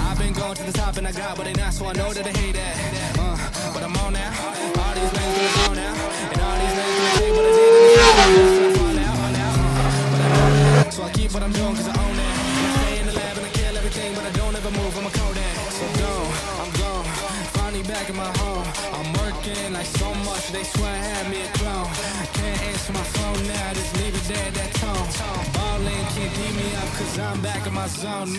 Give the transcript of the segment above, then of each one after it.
I've been going to the top and I got what they not, so I know that they hate that. But I'm on now. All these men gonna go now. And all these men gonna say what I did. So I keep what I'm doing cause I own that. I stay in the lab and I kill everything, but I don't ever move. I'm a Kodak. So gone, I'm gone. Finally back in my home. I'm working like so much. They swear I had me a clone. Can't answer my phone now. Just leave it there, that tone. Ballin' can't beat me up cause I'm back in my zone.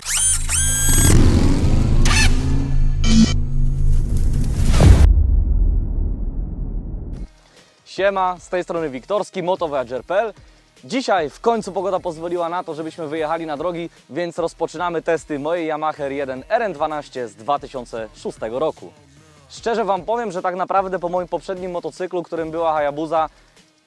Siema, z tej strony Wiktorski, motovoyager.pl. Dzisiaj w końcu pogoda pozwoliła na to, żebyśmy wyjechali na drogi, więc rozpoczynamy testy mojej Yamaha R1 RN12 z 2006 roku. Szczerze Wam powiem, że tak naprawdę po moim poprzednim motocyklu, którym była Hayabusa,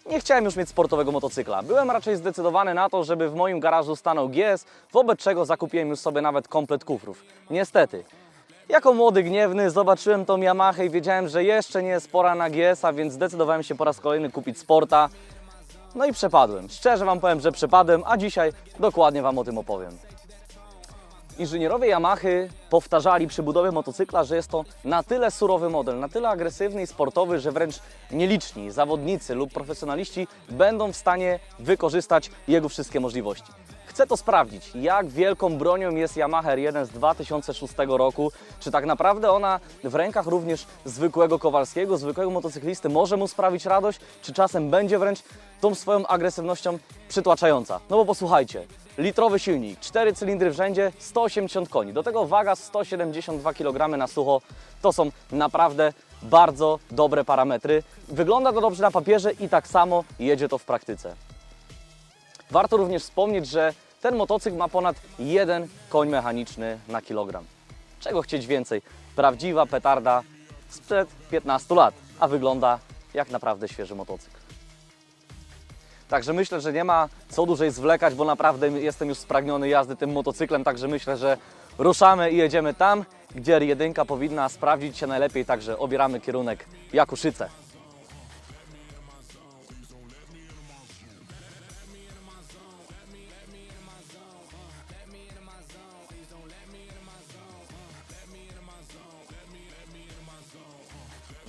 nie chciałem już mieć sportowego motocykla. Byłem raczej zdecydowany na to, żeby w moim garażu stanął GS, wobec czego zakupiłem już sobie nawet komplet kufrów. Niestety, jako młody gniewny zobaczyłem tą Yamahę i wiedziałem, że jeszcze nie jest pora na GS-a, więc zdecydowałem się po raz kolejny kupić Sporta. No i przepadłem. Szczerze Wam powiem, że przepadłem, a dzisiaj dokładnie Wam o tym opowiem. Inżynierowie Yamahy powtarzali przy budowie motocykla, że jest to na tyle surowy model, na tyle agresywny i sportowy, że wręcz nieliczni zawodnicy lub profesjonaliści będą w stanie wykorzystać jego wszystkie możliwości. Chcę to sprawdzić, jak wielką bronią jest Yamaha R1 z 2006 roku. Czy tak naprawdę ona w rękach również zwykłego Kowalskiego, zwykłego motocyklisty może mu sprawić radość, czy czasem będzie wręcz tą swoją agresywnością przytłaczająca. No bo posłuchajcie, litrowy silnik, 4 cylindry w rzędzie, 180 koni, do tego waga 172 kg na sucho. To są naprawdę bardzo dobre parametry. Wygląda to dobrze na papierze i tak samo jedzie to w praktyce. Warto również wspomnieć, że ten motocykl ma ponad 1 koń mechaniczny na kilogram. Czego chcieć więcej? Prawdziwa petarda sprzed 15 lat, a wygląda jak naprawdę świeży motocykl. Także myślę, że nie ma co dłużej zwlekać, bo naprawdę jestem już spragniony jazdy tym motocyklem, także myślę, że ruszamy i jedziemy tam, gdzie R1 powinna sprawdzić się najlepiej, także obieramy kierunek Jakuszyce.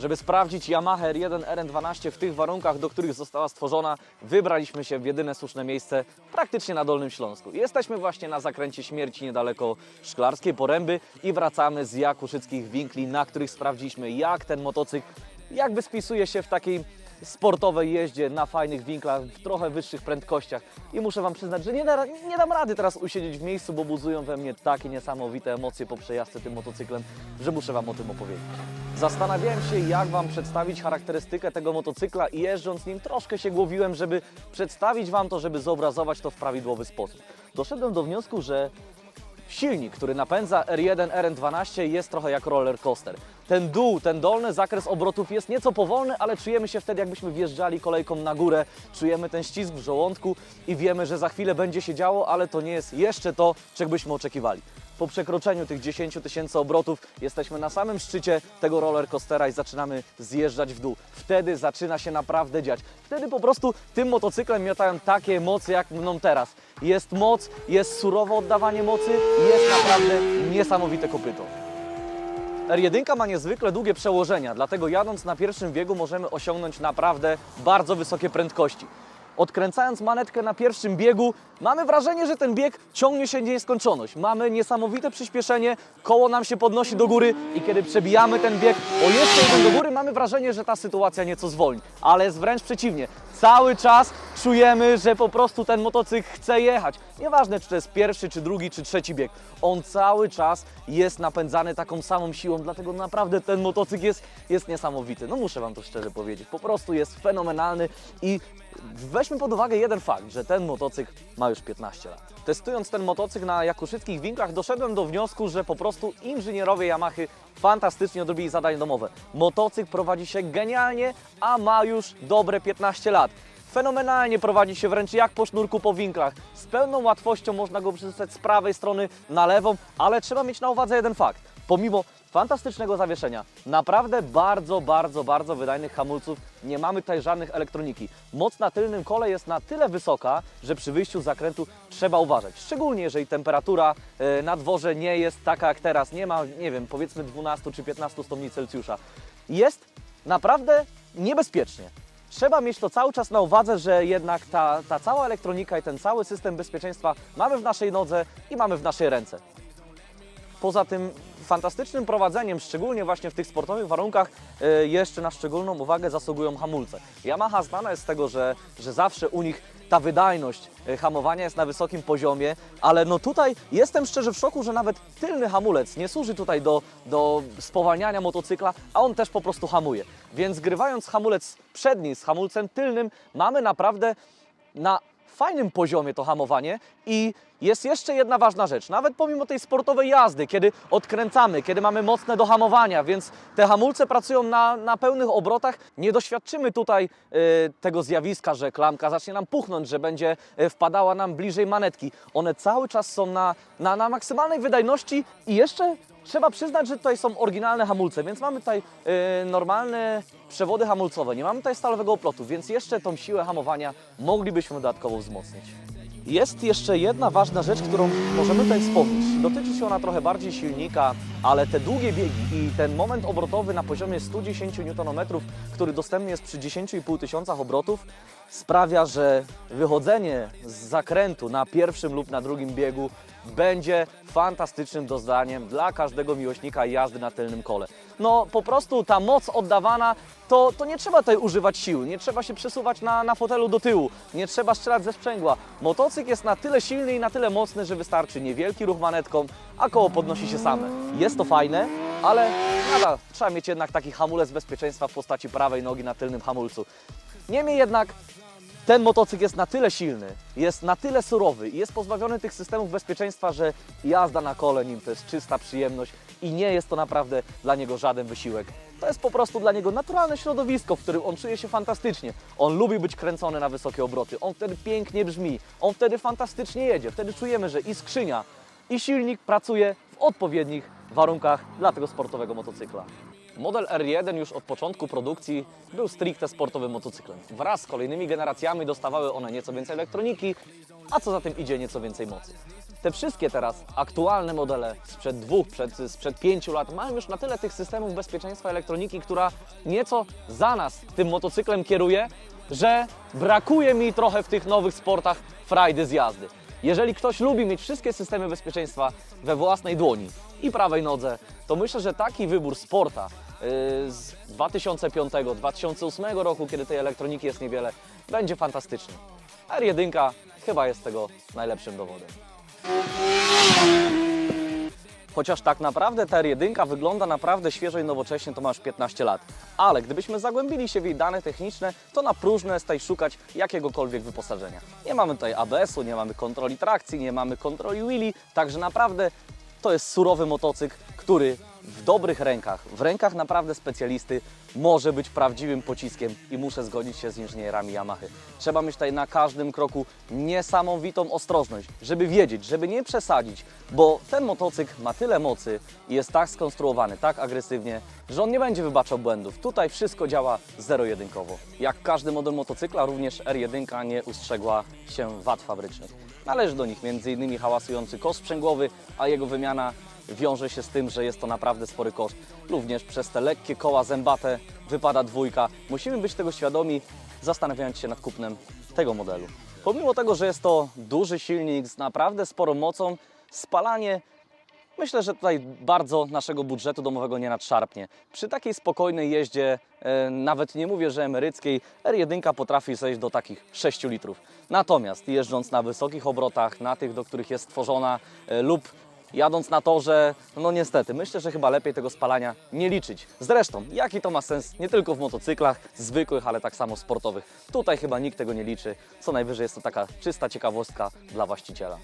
Żeby sprawdzić Yamaha R1 RN12 w tych warunkach, do których została stworzona, wybraliśmy się w jedyne słuszne miejsce praktycznie na Dolnym Śląsku. Jesteśmy właśnie na zakręcie śmierci niedaleko Szklarskiej Poręby i wracamy z Jakuszyckich Winkli, na których sprawdziliśmy jak ten motocykl jakby spisuje się w takiej sportowej jeździe na fajnych winklach, w trochę wyższych prędkościach. I muszę Wam przyznać, że nie, da, nie dam rady teraz usiedzieć w miejscu, bo buzują we mnie takie niesamowite emocje po przejażdżce tym motocyklem, że muszę Wam o tym opowiedzieć. Zastanawiałem się, jak Wam przedstawić charakterystykę tego motocykla i jeżdżąc nim troszkę się głowiłem, żeby przedstawić Wam to, żeby zobrazować to w prawidłowy sposób. Doszedłem do wniosku, że silnik, który napędza R1, RN12 jest trochę jak roller coaster. Ten dół, ten dolny zakres obrotów jest nieco powolny, ale czujemy się wtedy, jakbyśmy wjeżdżali kolejką na górę. Czujemy ten ścisk w żołądku i wiemy, że za chwilę będzie się działo, ale to nie jest jeszcze to, czego byśmy oczekiwali. Po przekroczeniu tych 10 tysięcy obrotów jesteśmy na samym szczycie tego roller coastera i zaczynamy zjeżdżać w dół. Wtedy zaczyna się naprawdę dziać. Wtedy po prostu tym motocyklem miotają takie emocje, jak mną teraz. Jest moc, jest surowe oddawanie mocy, jest naprawdę niesamowite kopyto. R1 ma niezwykle długie przełożenia, dlatego jadąc na pierwszym biegu możemy osiągnąć naprawdę bardzo wysokie prędkości. Odkręcając manetkę na pierwszym biegu, mamy wrażenie, że ten bieg ciągnie się nieskończoność. Mamy niesamowite przyspieszenie, koło nam się podnosi do góry i kiedy przebijamy ten bieg o jeszcze jeden do góry, mamy wrażenie, że ta sytuacja nieco zwolni. Ale jest wręcz przeciwnie. Cały czas czujemy, że po prostu ten motocykl chce jechać. Nieważne, czy to jest pierwszy, czy drugi, czy trzeci bieg. On cały czas jest napędzany taką samą siłą, dlatego naprawdę ten motocykl jest, jest niesamowity. No muszę Wam to szczerze powiedzieć. Po prostu jest fenomenalny i weźmy pod uwagę jeden fakt, że ten motocykl ma już 15 lat. Testując ten motocykl na jakuszyckich winklach, doszedłem do wniosku, że po prostu inżynierowie Yamahy fantastycznie odrobili zadanie domowe. Motocykl prowadzi się genialnie, a ma już dobre 15 lat. Fenomenalnie prowadzi się wręcz jak po sznurku po winklach. Z pełną łatwością można go przystać z prawej strony na lewą, ale trzeba mieć na uwadze jeden fakt. Pomimo fantastycznego zawieszenia, naprawdę bardzo, bardzo, bardzo wydajnych hamulców, nie mamy tutaj żadnych elektroniki. Moc na tylnym kole jest na tyle wysoka, że przy wyjściu z zakrętu trzeba uważać. Szczególnie jeżeli temperatura e, na dworze nie jest taka jak teraz, nie ma, nie wiem, powiedzmy 12 czy 15 stopni Celsjusza. Jest naprawdę niebezpiecznie. Trzeba mieć to cały czas na uwadze, że jednak ta, ta cała elektronika i ten cały system bezpieczeństwa mamy w naszej nodze i mamy w naszej ręce. Poza tym fantastycznym prowadzeniem, szczególnie właśnie w tych sportowych warunkach, e, jeszcze na szczególną uwagę zasługują hamulce. Yamaha znana jest z tego, że, że zawsze u nich ta wydajność e, hamowania jest na wysokim poziomie, ale no tutaj jestem szczerze w szoku, że nawet tylny hamulec nie służy tutaj do, do spowalniania motocykla, a on też po prostu hamuje. Więc grywając hamulec przedni z hamulcem tylnym, mamy naprawdę na fajnym poziomie to hamowanie i jest jeszcze jedna ważna rzecz. Nawet pomimo tej sportowej jazdy, kiedy odkręcamy, kiedy mamy mocne dohamowania, więc te hamulce pracują na, na pełnych obrotach, nie doświadczymy tutaj e, tego zjawiska, że klamka zacznie nam puchnąć, że będzie e, wpadała nam bliżej manetki. One cały czas są na, na, na maksymalnej wydajności i jeszcze Trzeba przyznać, że tutaj są oryginalne hamulce, więc mamy tutaj e, normalne przewody hamulcowe, nie mamy tutaj stalowego oplotu, więc jeszcze tą siłę hamowania moglibyśmy dodatkowo wzmocnić. Jest jeszcze jedna ważna rzecz, którą możemy tutaj wspomnieć. Dotyczy się ona trochę bardziej silnika, ale te długie biegi i ten moment obrotowy na poziomie 110 Nm, który dostępny jest przy 10,5 tysiącach obrotów, sprawia, że wychodzenie z zakrętu na pierwszym lub na drugim biegu będzie fantastycznym doznaniem dla każdego miłośnika jazdy na tylnym kole. No po prostu ta moc oddawana, to, to nie trzeba tutaj używać sił, nie trzeba się przesuwać na, na fotelu do tyłu, nie trzeba strzelać ze sprzęgła. Motocykl jest na tyle silny i na tyle mocny, że wystarczy niewielki ruch manetką, a koło podnosi się same. Jest to fajne, ale nadal trzeba mieć jednak taki hamulec bezpieczeństwa w postaci prawej nogi na tylnym hamulcu. Niemniej jednak ten motocykl jest na tyle silny, jest na tyle surowy i jest pozbawiony tych systemów bezpieczeństwa, że jazda na kole nim to jest czysta przyjemność i nie jest to naprawdę dla niego żaden wysiłek. To jest po prostu dla niego naturalne środowisko, w którym on czuje się fantastycznie. On lubi być kręcony na wysokie obroty, on wtedy pięknie brzmi, on wtedy fantastycznie jedzie. Wtedy czujemy, że i skrzynia, i silnik pracuje w odpowiednich warunkach dla tego sportowego motocykla. Model R1 już od początku produkcji był stricte sportowym motocyklem. Wraz z kolejnymi generacjami dostawały one nieco więcej elektroniki, a co za tym idzie nieco więcej mocy. Te wszystkie teraz aktualne modele sprzed dwóch, przed, sprzed pięciu lat mają już na tyle tych systemów bezpieczeństwa elektroniki, która nieco za nas tym motocyklem kieruje, że brakuje mi trochę w tych nowych sportach frajdy z jazdy. Jeżeli ktoś lubi mieć wszystkie systemy bezpieczeństwa we własnej dłoni i prawej nodze, to myślę, że taki wybór sporta yy, z 2005-2008 roku, kiedy tej elektroniki jest niewiele, będzie fantastyczny. R1 chyba jest tego najlepszym dowodem. Chociaż tak naprawdę ta R1 wygląda naprawdę świeżo i nowocześnie, to ma już 15 lat. Ale gdybyśmy zagłębili się w jej dane techniczne, to na próżno jest tutaj szukać jakiegokolwiek wyposażenia. Nie mamy tutaj ABS-u, nie mamy kontroli trakcji, nie mamy kontroli wheelie, także naprawdę to jest surowy motocykl, który w dobrych rękach, w rękach naprawdę specjalisty może być prawdziwym pociskiem i muszę zgodzić się z inżynierami Yamahy. Trzeba mieć tutaj na każdym kroku niesamowitą ostrożność, żeby wiedzieć, żeby nie przesadzić, bo ten motocykl ma tyle mocy i jest tak skonstruowany, tak agresywnie, że on nie będzie wybaczał błędów. Tutaj wszystko działa zero-jedynkowo. Jak każdy model motocykla, również R1 nie ustrzegła się wad fabrycznych. Należy do nich m.in. hałasujący kosz sprzęgłowy, a jego wymiana wiąże się z tym, że jest to naprawdę spory koszt. Również przez te lekkie koła zębate wypada dwójka. Musimy być tego świadomi, zastanawiając się nad kupnem tego modelu. Pomimo tego, że jest to duży silnik z naprawdę sporą mocą, spalanie Myślę, że tutaj bardzo naszego budżetu domowego nie nadszarpnie. Przy takiej spokojnej jeździe, e, nawet nie mówię, że emeryckiej, R1 potrafi zejść do takich 6 litrów. Natomiast jeżdżąc na wysokich obrotach, na tych, do których jest stworzona e, lub jadąc na torze, no niestety, myślę, że chyba lepiej tego spalania nie liczyć. Zresztą, jaki to ma sens nie tylko w motocyklach zwykłych, ale tak samo sportowych. Tutaj chyba nikt tego nie liczy. Co najwyżej jest to taka czysta ciekawostka dla właściciela.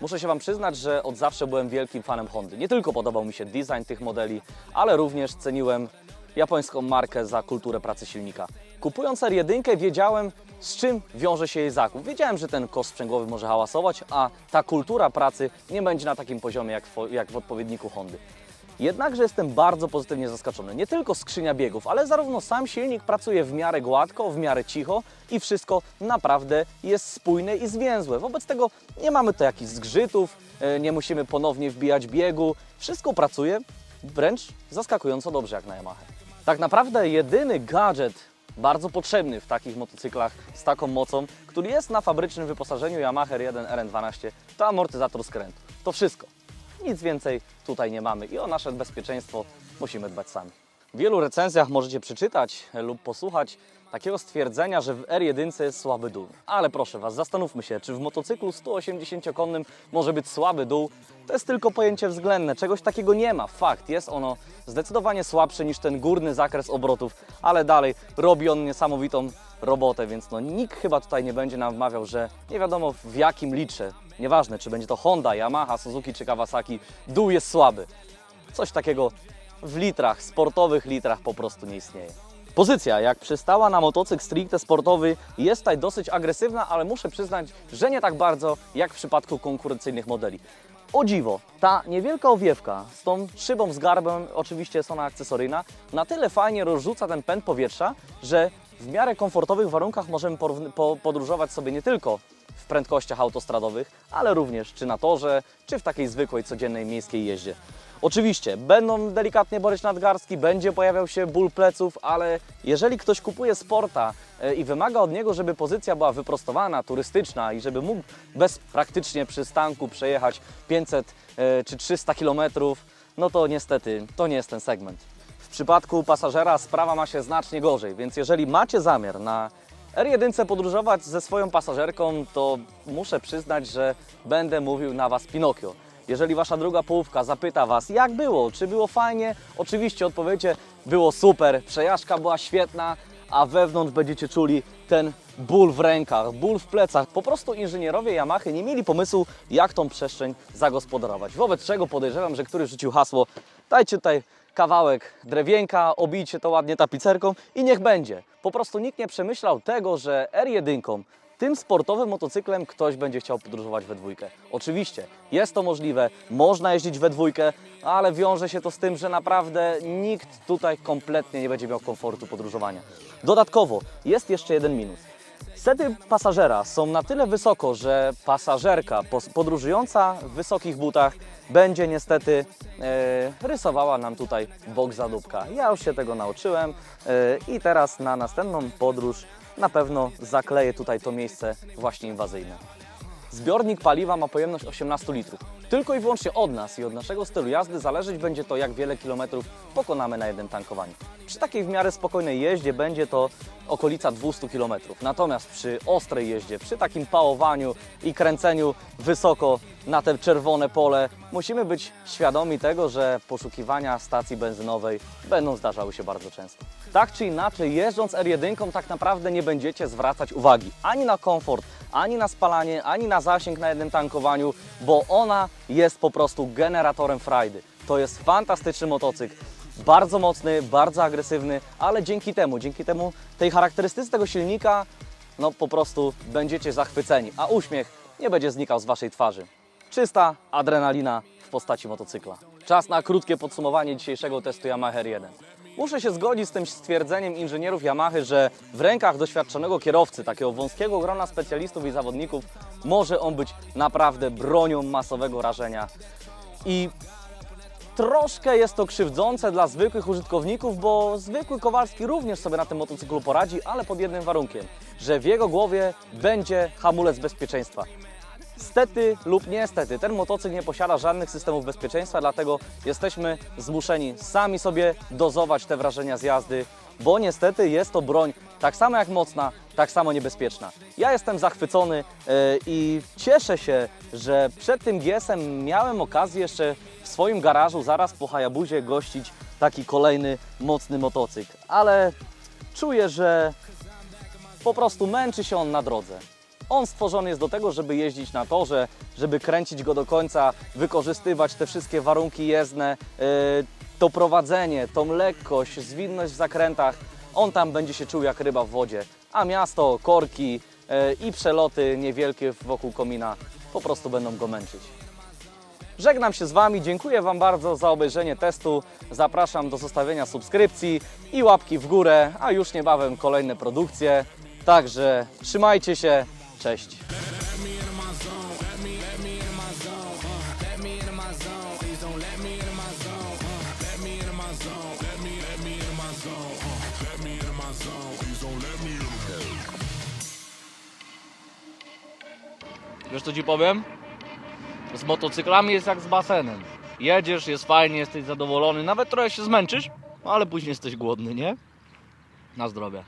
Muszę się Wam przyznać, że od zawsze byłem wielkim fanem Hondy. Nie tylko podobał mi się design tych modeli, ale również ceniłem japońską markę za kulturę pracy silnika. Kupując R1 wiedziałem, z czym wiąże się jej zakup. Wiedziałem, że ten koszt sprzęgłowy może hałasować, a ta kultura pracy nie będzie na takim poziomie jak w, jak w odpowiedniku Hondy. Jednakże jestem bardzo pozytywnie zaskoczony. Nie tylko skrzynia biegów, ale zarówno sam silnik pracuje w miarę gładko, w miarę cicho i wszystko naprawdę jest spójne i zwięzłe. Wobec tego nie mamy tu jakichś zgrzytów, e, nie musimy ponownie wbijać biegu. Wszystko pracuje wręcz zaskakująco dobrze jak na Yamaha. Tak naprawdę jedyny gadżet bardzo potrzebny w takich motocyklach z taką mocą, który jest na fabrycznym wyposażeniu Yamaha R1 RN12, to amortyzator skrętu. To wszystko. Nic więcej tutaj nie mamy i o nasze bezpieczeństwo musimy dbać sami. W wielu recenzjach możecie przeczytać lub posłuchać takiego stwierdzenia, że w R1 jest słaby dół. Ale proszę Was, zastanówmy się, czy w motocyklu 180-konnym może być słaby dół? To jest tylko pojęcie względne, czegoś takiego nie ma. Fakt, jest ono zdecydowanie słabsze niż ten górny zakres obrotów, ale dalej robi on niesamowitą robotę, więc no nikt chyba tutaj nie będzie nam wmawiał, że nie wiadomo w jakim litrze, nieważne czy będzie to Honda, Yamaha, Suzuki czy Kawasaki, dół jest słaby. Coś takiego w litrach, sportowych litrach po prostu nie istnieje. Pozycja, jak przystała na motocykl stricte sportowy, jest tutaj dosyć agresywna, ale muszę przyznać, że nie tak bardzo jak w przypadku konkurencyjnych modeli. O dziwo, ta niewielka owiewka z tą szybą z garbem, oczywiście jest ona akcesoryjna, na tyle fajnie rozrzuca ten pęd powietrza, że w miarę komfortowych warunkach możemy po, podróżować sobie nie tylko w prędkościach autostradowych, ale również czy na torze, czy w takiej zwykłej, codziennej miejskiej jeździe. Oczywiście będą delikatnie boleć nadgarstki, będzie pojawiał się ból pleców, ale jeżeli ktoś kupuje sporta e, i wymaga od niego, żeby pozycja była wyprostowana, turystyczna i żeby mógł bez praktycznie przystanku przejechać 500 e, czy 300 kilometrów, no to niestety to nie jest ten segment. W przypadku pasażera sprawa ma się znacznie gorzej, więc jeżeli macie zamiar na R1 podróżować ze swoją pasażerką, to muszę przyznać, że będę mówił na Was Pinokio. Jeżeli Wasza druga połówka zapyta Was, jak było, czy było fajnie, oczywiście odpowiecie, było super, przejażdżka była świetna, a wewnątrz będziecie czuli ten ból w rękach, ból w plecach. Po prostu inżynierowie Yamaha nie mieli pomysłu, jak tą przestrzeń zagospodarować. Wobec czego podejrzewam, że któryś rzucił hasło, dajcie tutaj kawałek drewienka, obijcie to ładnie tapicerką i niech będzie. Po prostu nikt nie przemyślał tego, że R1 tym sportowym motocyklem ktoś będzie chciał podróżować we dwójkę. Oczywiście jest to możliwe, można jeździć we dwójkę, ale wiąże się to z tym, że naprawdę nikt tutaj kompletnie nie będzie miał komfortu podróżowania. Dodatkowo jest jeszcze jeden minus. Sety pasażera są na tyle wysoko, że pasażerka podróżująca w wysokich butach będzie niestety e, rysowała nam tutaj bok zadupka. Ja już się tego nauczyłem e, i teraz na następną podróż na pewno zakleję tutaj to miejsce właśnie inwazyjne. Zbiornik paliwa ma pojemność 18 litrów. Tylko i wyłącznie od nas i od naszego stylu jazdy zależeć będzie to, jak wiele kilometrów pokonamy na jednym tankowaniu. Przy takiej w miarę spokojnej jeździe będzie to okolica 200 km. Natomiast przy ostrej jeździe, przy takim pałowaniu i kręceniu wysoko na te czerwone pole, musimy być świadomi tego, że poszukiwania stacji benzynowej będą zdarzały się bardzo często. Tak czy inaczej, jeżdżąc R1 tak naprawdę nie będziecie zwracać uwagi ani na komfort, ani na spalanie, ani na zasięg na jednym tankowaniu, bo ona jest po prostu generatorem frajdy. To jest fantastyczny motocykl, bardzo mocny, bardzo agresywny, ale dzięki temu, dzięki temu tej charakterystyce tego silnika, no po prostu będziecie zachwyceni, a uśmiech nie będzie znikał z Waszej twarzy. Czysta adrenalina w postaci motocykla. Czas na krótkie podsumowanie dzisiejszego testu Yamaha R1. Muszę się zgodzić z tym stwierdzeniem inżynierów Yamahy, że w rękach doświadczonego kierowcy, takiego wąskiego grona specjalistów i zawodników, może on być naprawdę bronią masowego rażenia. I Troszkę jest to krzywdzące dla zwykłych użytkowników, bo zwykły Kowalski również sobie na tym motocyklu poradzi, ale pod jednym warunkiem, że w jego głowie będzie hamulec bezpieczeństwa. Stety lub niestety, ten motocykl nie posiada żadnych systemów bezpieczeństwa, dlatego jesteśmy zmuszeni sami sobie dozować te wrażenia z jazdy, bo niestety jest to broń tak samo jak mocna, tak samo niebezpieczna. Ja jestem zachwycony e, i cieszę się, że przed tym GS-em miałem okazję jeszcze w swoim garażu zaraz po Hayabusie gościć taki kolejny mocny motocykl, ale czuję, że po prostu męczy się on na drodze. On stworzony jest do tego, żeby jeździć na torze, żeby kręcić go do końca, wykorzystywać te wszystkie warunki jezdne, yy, to prowadzenie, tą lekkość, zwinność w zakrętach. On tam będzie się czuł jak ryba w wodzie, a miasto, korki yy, i przeloty niewielkie wokół komina po prostu będą go męczyć. Żegnam się z Wami, dziękuję Wam bardzo za obejrzenie testu. Zapraszam do zostawienia subskrypcji i łapki w górę, a już niebawem kolejne produkcje. Także trzymajcie się, cześć. Wiesz co Ci powiem? Z motocyklami jest jak z basenem. Jedziesz, jest fajnie, jesteś zadowolony, nawet trochę się zmęczysz, ale później jesteś głodny, nie? Na zdrowie.